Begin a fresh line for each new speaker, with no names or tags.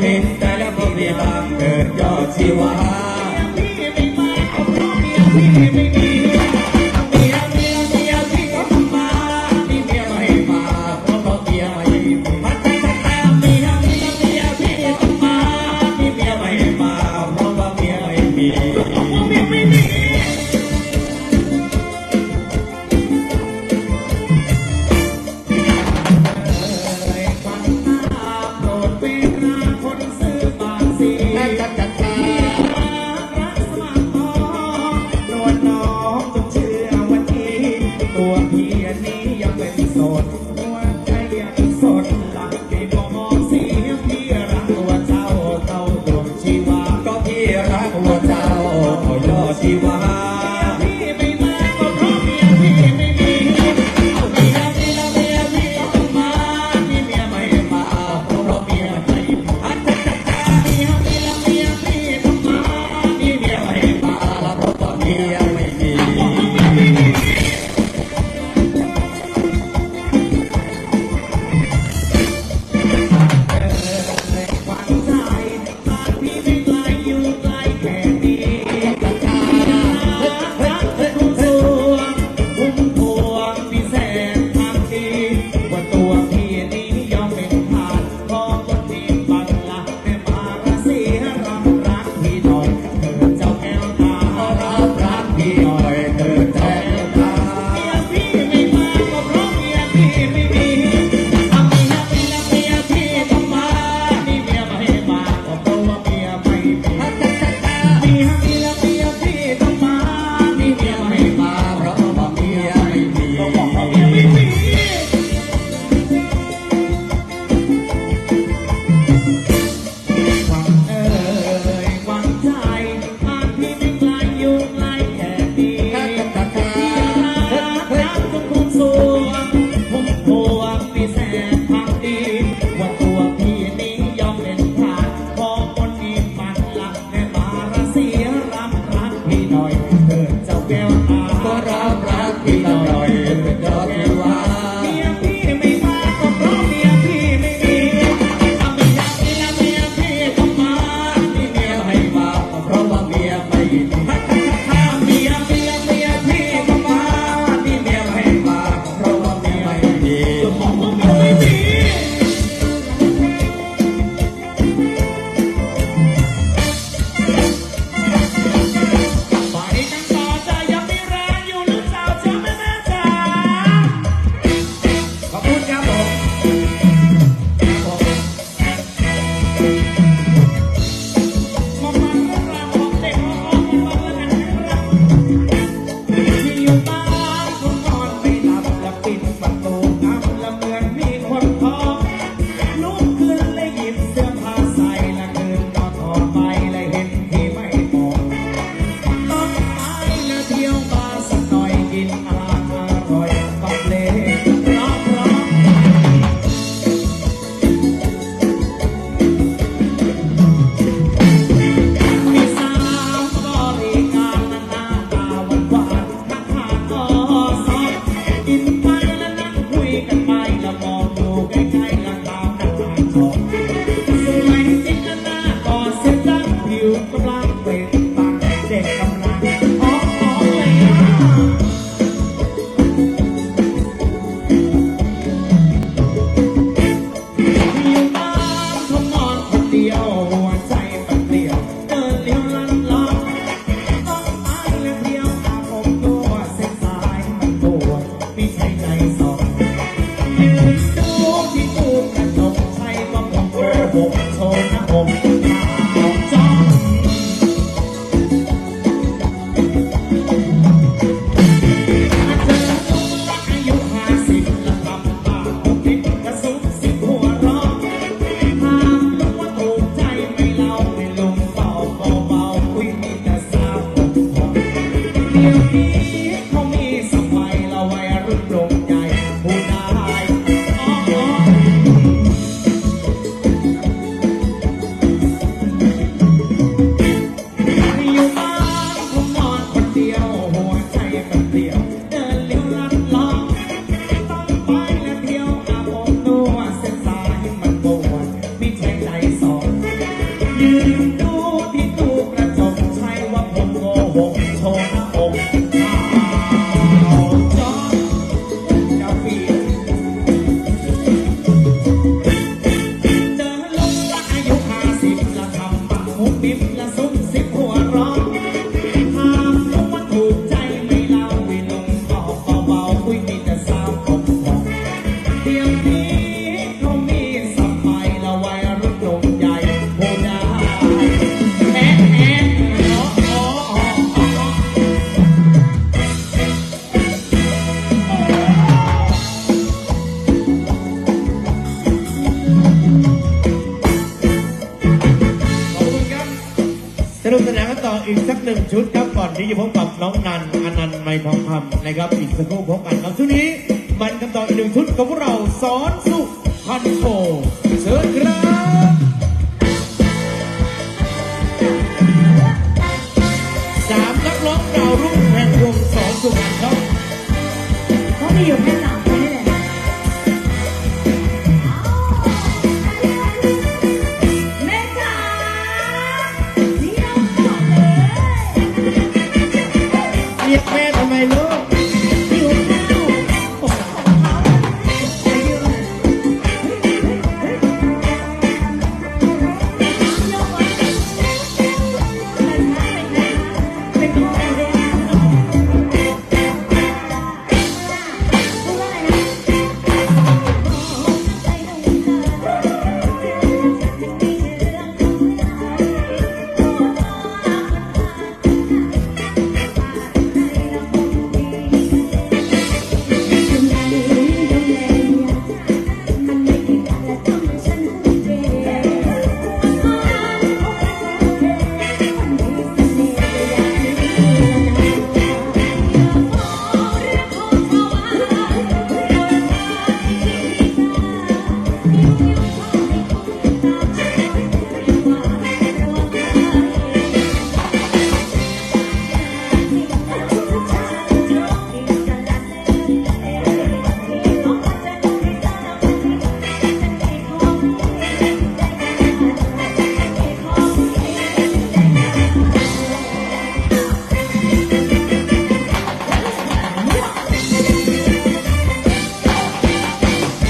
เห็นแต่แล้วก็มีบางเกิดยอดชีวา me, me. Thank you. Obrigação do กส
นานกันต่
อ
อีกสักหนึ่งชุดครับก่อนที่จะ
พบกับน้องนันอนันต์ไม่ทองคำนะครับอีกสักครู่พบกันครับชุดนี้มันกันต่ออีกหนึ่งชุดกับพวกเราสอนสุพันโทเชิญครับ